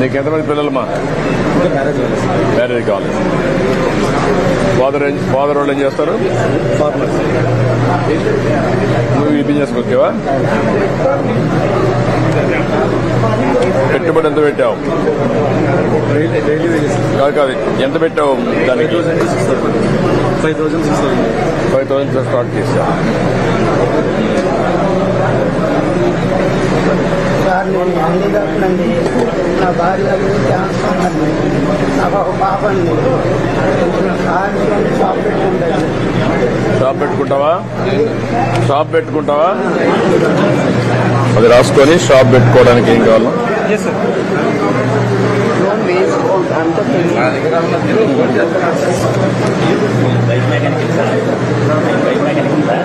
నీకు ఎంతమంది పిల్లలమ్మా? మ్యారేజ్ కావాలి. ఫాదర్ ఫాదర్ వాళ్ళు ఏం చేస్తారు? నువ్వు ఈ బిజినెస్ వచ్చావా? పెట్టుబడి ఎంత పెట్టావు? కాదు కాదు ఎంత పెట్టావు దానికి? Five thousand six thousand five thousand start చేసా సార్ నేను హ్యాండిక్యాప్ అండి నా భార్యకు క్యాన్సర్ అండి నాకు ఒక పాప అండి సార్ షాప్ పెట్టుకుంటాను. షాప్ పెట్టుకుంటావా? షాప్ పెట్టుకుంటావా? అది రాసుకొని షాప్ పెట్టుకోవడానికి ఏం కావాలా? అంత bike mechanic sir bike mechanic sir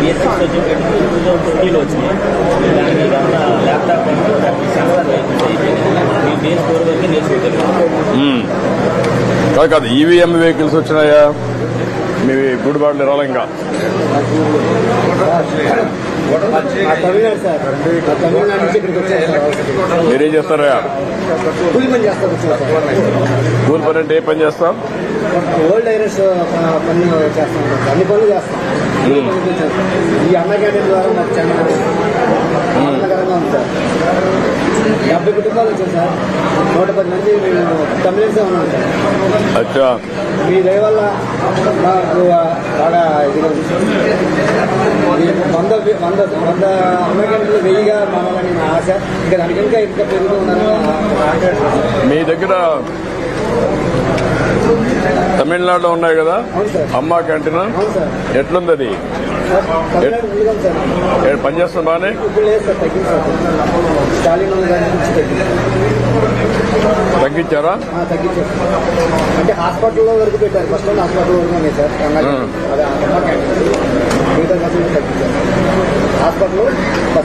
BS four వరకు సిక్స్ వచ్చేటప్పుడు టూ థౌసండ్ ట్వంటీలో వచ్చింది. దానికి ఇదంతా ల్యాప్టాప్ అంటే దానికి సెన్సార్ మీ బీఎస్ ఫోర్ వరకు నేర్చుకుంటాను కాదు కాదు. ఈవీఎం వెహికల్స్ వచ్చినాయా? మీ గుడిబాట్లు రాలే ఇంకా. తమిళనాడు సార్ మా తమిళనాడు నుంచి ఇక్కడికి వచ్చాను సార్ మీరేం చేస్తారా కూలి పని కూలి పని అంటే ఏ పని చేస్తాం? ఓల్డ్ ఐరస్ పని చేస్తాం. అన్ని పనులు చేస్తాం. ఈ అన్న క్యాంటీన్ ద్వారా మాకు చాలా ఆనందకరంగా ఉంది సార్. డెబ్బై కుటుంబాలు వచ్చాయి సార్. నూట పది మంది మేము తమిళన్సే ఉన్నాం సార్. అచ్చా. మీ దయ వల్ల మాకు బాగా. ఈ వంద వంద వంద అమెరికన్లు వెయ్యిగా మారాలని నా ఆశ. ఇంకా దానికి ఇంకా ఇంకా పెరుగుతూ ఉండాలని మీ దగ్గర తమిళనాడులో ఉన్నాయి కదా? అమ్మా క్యాంటీన్? ఎట్లుంది అది పనిచేస్తుంది బాగానే తగ్గింది తగ్గించారా? అంటే హాస్పిటల్లో వరకు పెట్టారు. ఫస్ట్ హాస్పిటల్ వరకు ఉన్నాయి సార్ రంగారెడ్డి. అదే అమ్మ క్యాంటీన్ మిగతా మాత్రం తగ్గించారు హాస్పిటల్ బస్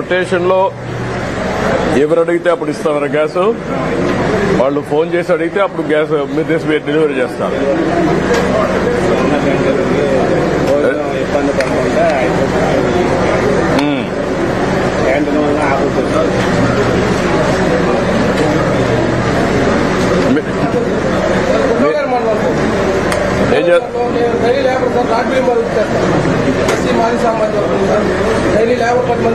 రొటేషన్లో ఎవరు అడిగితే అప్పుడు ఇస్తారా గ్యాస్. వాళ్ళు ఫోన్ చేసి అడిగితే అప్పుడు గ్యాస్ మీరు తీసి మీరు డెలివరీ చేస్తారు. ఇబ్బంది పడకుండా ఉమ్. క్యాంటీన్ వల్ల ఆపుతుంది మీ- డైలీ లేబర్ చే